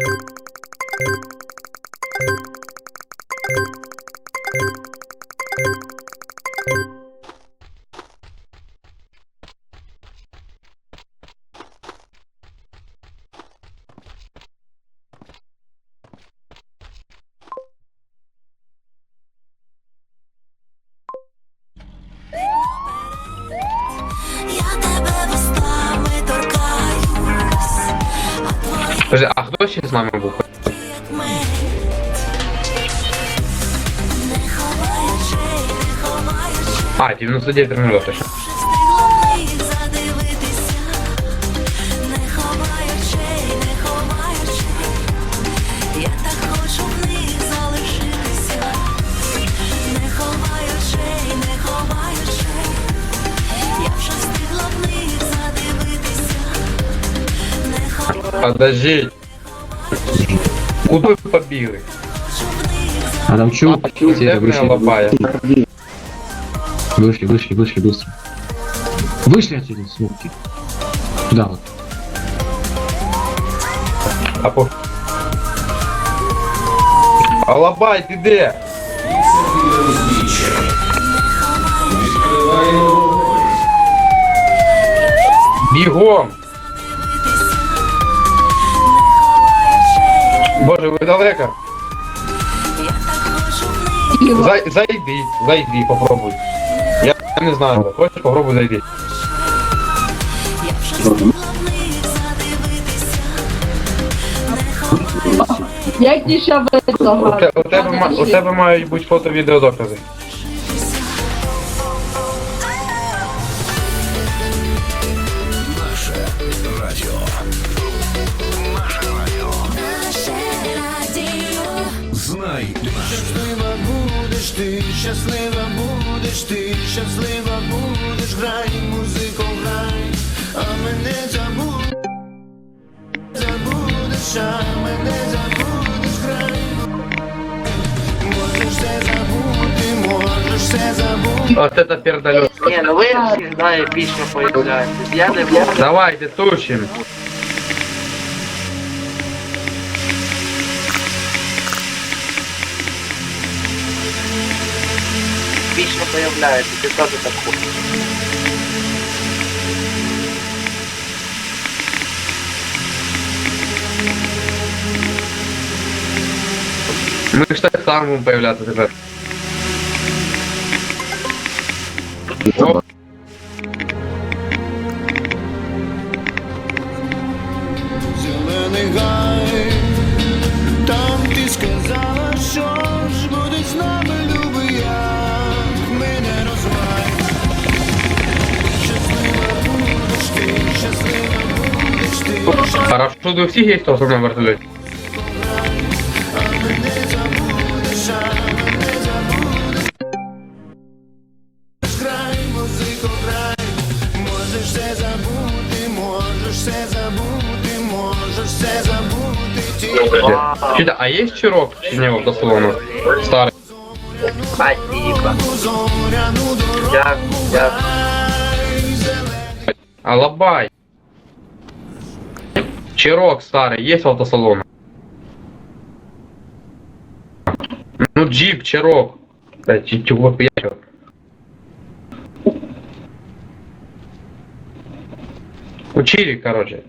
you Скажи, а хто ще з нами був? як мить. Не Подожди. Куди побігли? Адамчук, Де а, мене лопає? Вышли, вышли, вышли, быстро. Вышли отсюда, смотри. Да, вот. Апо. Алабай, ти где? Бегом! Боже, ви далеко? Зай, зайди, зайди, попробуй. Я не знаю, хочеш попробуй зайди. Я Як ті ще У, те, у, тебе, ма- у тебе мають бути фото-відеодокази. наше ти, щаслива будеш ти, щаслива будеш, грай, музику грай, а мене забудь, забудеш, а мене забудеш, грай. Можеш все забути, можеш все забути. От это пердольот. Не, ну вы всегда эпично появляетесь. Я не буду. Давайте тушим. обычно появляется, когда ты так ходишь. Ми ж так само появляться тепер. О, ну ти, у всіх є хто на вертольоті. Чита, а є чирок чи ні до салону? Старий. Спасибо. Я, я, Алабай. Чирок старый, есть в автосалоне? Ну джип, чирок. Чи- чего я? Учили, короче.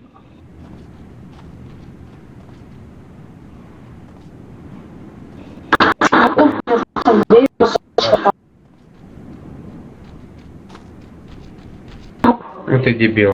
Ну ты дебил.